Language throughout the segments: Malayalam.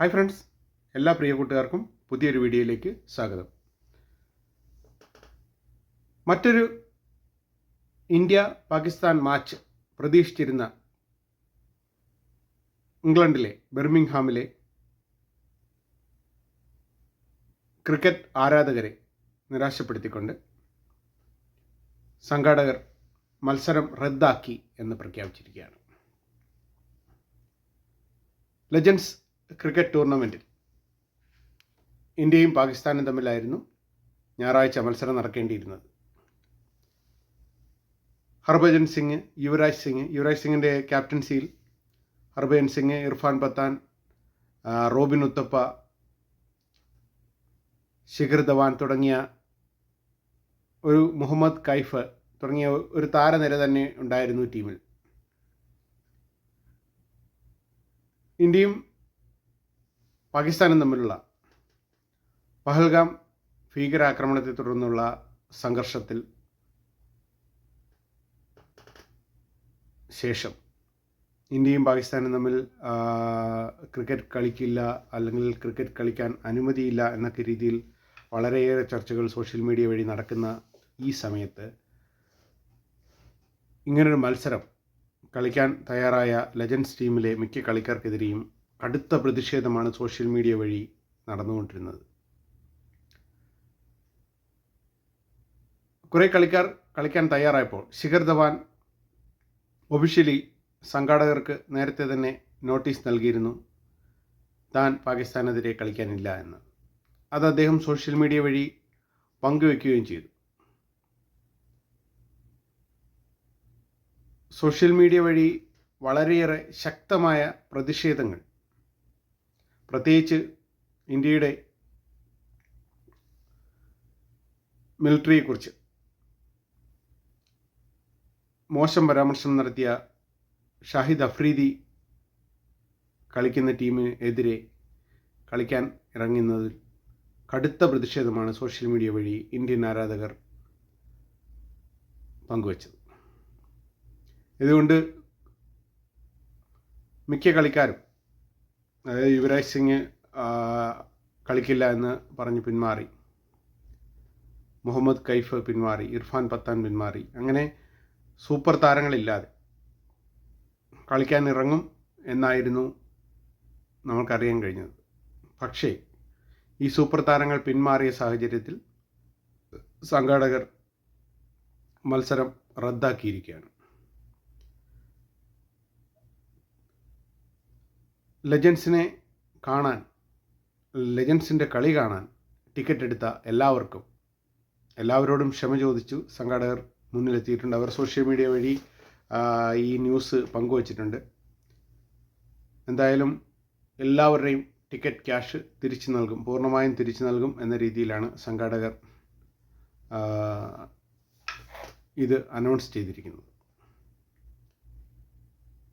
ഹായ് ഫ്രണ്ട്സ് എല്ലാ പ്രിയ കൂട്ടുകാർക്കും പുതിയൊരു വീഡിയോയിലേക്ക് സ്വാഗതം. മറ്റൊരു ഇന്ത്യ പാകിസ്ഥാൻ മാച്ച് പ്രതീക്ഷിച്ചിരുന്ന ഇംഗ്ലണ്ടിലെ ബെർമിംഗ്ഹാമിലെ ക്രിക്കറ്റ് ആരാധകരെ നിരാശപ്പെടുത്തിക്കൊണ്ട് സംഘാടകർ മത്സരം റദ്ദാക്കി എന്ന് പ്രഖ്യാപിച്ചിരിക്കുകയാണ്. ലെജൻസ് ക്രിക്കറ്റ് ടൂർണമെന്റിൽ ഇന്ത്യയും പാകിസ്ഥാനും തമ്മിലായിരുന്നു ഞായറാഴ്ച മത്സരം നടക്കേണ്ടിയിരുന്നത്. ഹർഭജൻ സിംഗ് യുവരാജ് സിംഗ് യുവരാജ് സിംഗിന്റെ ക്യാപ്റ്റൻസിയിൽ ഹർഭജൻ സിംഗ് ഇർഫാൻ പത്താൻ റോബിൻ ഉത്തപ്പ ശിഖർ ധവാൻ തുടങ്ങിയ ഒരു മുഹമ്മദ് കൈഫ് തുടങ്ങിയ ഒരു താരനിര തന്നെ ഉണ്ടായിരുന്നു ടീമിൽ. ഇന്ത്യയും പാകിസ്ഥാനും തമ്മിലുള്ള പഹൽഗാം ഭീകരാക്രമണത്തെ തുടർന്നുള്ള സംഘർഷത്തിൽ ശേഷം ഇന്ത്യയും പാകിസ്ഥാനും തമ്മിൽ ക്രിക്കറ്റ് കളിക്കില്ല അല്ലെങ്കിൽ ക്രിക്കറ്റ് കളിക്കാൻ അനുമതിയില്ല എന്നൊക്കെ രീതിയിൽ വളരെയേറെ ചർച്ചകൾ സോഷ്യൽ മീഡിയ വഴി നടക്കുന്ന ഈ സമയത്ത് ഇങ്ങനൊരു മത്സരം കളിക്കാൻ തയ്യാറായ ലെജൻഡ്സ് ടീമിലെ മിക്ക കളിക്കാർക്കെതിരെയും കടുത്ത പ്രതിഷേധമാണ് സോഷ്യൽ മീഡിയ വഴി നടന്നുകൊണ്ടിരുന്നത്. കുറേ കളിക്കാർ കളിക്കാൻ തയ്യാറായപ്പോൾ ശിഖർ ധവാൻ ഒഫീഷ്യലി സംഘാടകർക്ക് നേരത്തെ തന്നെ നോട്ടീസ് നൽകിയിരുന്നു താൻ പാകിസ്ഥാനെതിരെ കളിക്കാനില്ല എന്ന്. അത് അദ്ദേഹം സോഷ്യൽ മീഡിയ വഴി പങ്കുവെക്കുകയും ചെയ്തു. സോഷ്യൽ മീഡിയ വഴി വളരെയേറെ ശക്തമായ പ്രതിഷേധങ്ങൾ പ്രത്യേകിച്ച് ഇന്ത്യയുടെ മിലിറ്ററിയെക്കുറിച്ച് മോശം പരാമർശം നടത്തിയ ഷാഹിദ് അഫ്രീദി കളിക്കുന്ന ടീമിനെതിരെ കളിക്കാൻ ഇറങ്ങുന്നതിൽ കടുത്ത പ്രതിഷേധമാണ് സോഷ്യൽ മീഡിയ വഴി ഇന്ത്യൻ ആരാധകർ പങ്കുവച്ചത്. ഇതുകൊണ്ട് മിക്ക കളിക്കാരും അതായത് യുവരാജ് സിംഗ് കളിക്കില്ല എന്ന് പറഞ്ഞ് പിന്മാറി. മുഹമ്മദ് കൈഫ് പിന്മാറി ഇർഫാൻ പത്താൻ പിന്മാറി. അങ്ങനെ സൂപ്പർ താരങ്ങളില്ലാതെ കളിക്കാൻ ഇറങ്ങും എന്നായിരുന്നു നമുക്കറിയാൻ കഴിഞ്ഞത്. പക്ഷേ ഈ സൂപ്പർ താരങ്ങൾ പിന്മാറിയ സാഹചര്യത്തിൽ സംഘാടകർ മത്സരം റദ്ദാക്കിയിരിക്കുകയാണ്. ലെജൻസിനെ കാണാൻ ലെജൻസിന്റെ കളി കാണാൻ ടിക്കറ്റ് എടുത്ത എല്ലാവർക്കും എല്ലാവരോടും ക്ഷമ ചോദിച്ചു. സംഘാടകർ മുന്നിലെത്തിയിട്ടുണ്ട്. അവർ സോഷ്യൽ മീഡിയ വഴി ഈ ന്യൂസ് പങ്കുവച്ചിട്ടുണ്ട്. എന്തായാലും എല്ലാവരുടെയും ടിക്കറ്റ് ക്യാഷ് തിരിച്ചു നൽകും പൂർണമായും തിരിച്ചു നൽകും എന്ന രീതിയിലാണ് സംഘാടകർ ഇത് അനൗൺസ് ചെയ്തിരിക്കുന്നത്.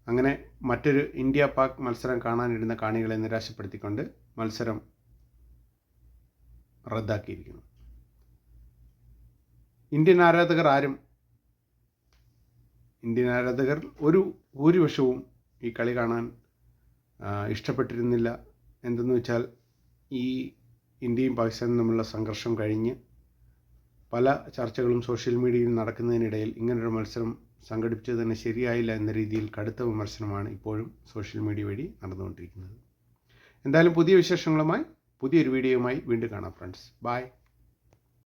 അങ്ങനെ മറ്റൊരു ഇന്ത്യ പാക് മത്സരം കാണാനിരുന്ന കാണികളെ നിരാശപ്പെടുത്തിക്കൊണ്ട് മത്സരം റദ്ദാക്കിയിരിക്കുന്നു. ഇന്ത്യൻ ആരാധകർ ആരും ഇന്ത്യൻ ആരാധകർ ഒരു ഭൂരിപക്ഷവും ഈ കളി കാണാൻ ഇഷ്ടപ്പെട്ടിരുന്നില്ല. എന്തെന്ന് വെച്ചാൽ ഈ ഇന്ത്യയും പാകിസ്ഥാനും തമ്മിലുള്ള സംഘർഷം കഴിഞ്ഞ് പല ചർച്ചകളും സോഷ്യൽ മീഡിയയിൽ നടക്കുന്നതിനിടയിൽ ഇങ്ങനൊരു മത്സരം സംഘടിപ്പിച്ചത് തന്നെ ശരിയായില്ല എന്ന രീതിയിൽ കടുത്ത വിമർശനമാണ് ഇപ്പോഴും സോഷ്യൽ മീഡിയ വഴി നടന്നുകൊണ്ടിരിക്കുന്നത്. എന്തായാലും പുതിയ വിശേഷങ്ങളുമായി പുതിയൊരു വീഡിയോയുമായി വീണ്ടും കാണാം ഫ്രണ്ട്സ്. ബൈ.